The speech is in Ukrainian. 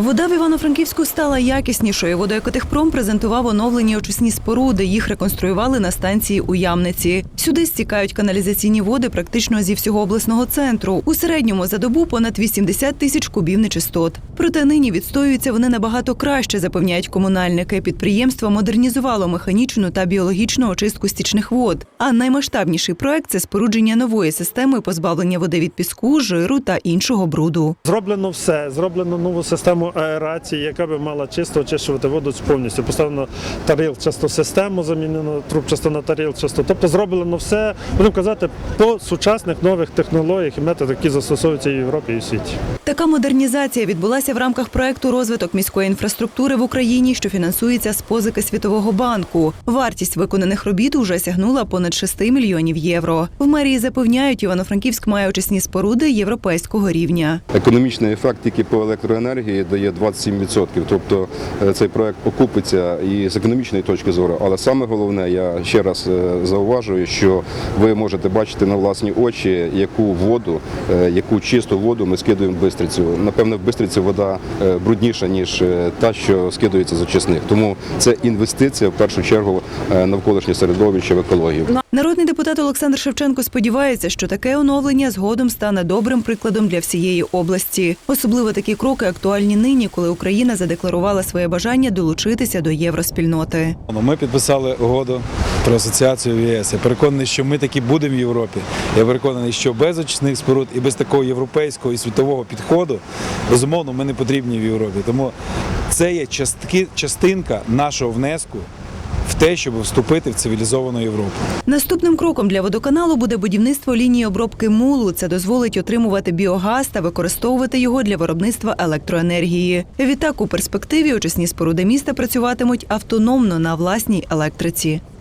Вода в Івано-Франківську стала якіснішою. Водоекотехпром презентував оновлені очисні споруди. Їх реконструювали на станції у Ямниці. Сюди стікають каналізаційні води практично зі всього обласного центру. У середньому за добу понад 80 тисяч кубів нечистот. Проте нині відстоюються вони набагато краще, запевняють комунальники. Підприємство модернізувало механічну та біологічну очистку стічних вод. А наймасштабніший проект це спорудження нової системи позбавлення води від піску, жиру та іншого бруду. Зроблено все. Зроблено нову систему аерації, яка би мала чисто очищувати воду повністю. Поставлено тарілчасту систему, замінено трубчасто на тарілчасту. Тобто зроблено все, будемо казати, по сучасних нових технологіях і методах, які застосовуються і в Європі і в світі. Така модернізація відбулася в рамках проекту розвиток міської інфраструктури в Україні, що фінансується з позики Світового банку. Вартість виконаних робіт уже сягнула понад 6 мільйонів євро. В мерії запевняють, Івано-Франківськ має очисні споруди європейського рівня. Економічний ефект тільки по електроенергії дає 27%. Тобто е, цей проект окупиться і з економічної точки зору. Але саме головне, я ще раз е, зауважую, що ви можете бачити на власні очі, яку воду, яку чисту воду ми скидуємо в Бистрицю. Напевно, в Бистриці вода е, брудніша ніж е, та, що скидується з очисних. Тому це інвестиція в першу чергу е, навколишнє середовище в екологію. Народний депутат Олександр Шевченко сподівається, що таке оновлення згодом стане добрим прикладом для всієї області. Особливо такі кроки актуальні нині, коли Україна задекларувала своє бажання долучитися до євроспільноти. Ну, Ми підписали угоду про асоціацію в ЄС. Я переконаний, що ми таки будемо в Європі. Я переконаний, що без очисних споруд і без такого європейського і світового підходу, безумовно, ми не потрібні в Європі. Тому це є частки, частинка нашого внеску в те, щоб вступити в цивілізовану Європу. Наступним кроком для водоканалу буде будівництво лінії обробки мулу. Це дозволить отримувати біогаз та використовувати його для виробництва електроенергії. Відтак, у перспективі очисні споруди міста працюватимуть автономно на власній електриці.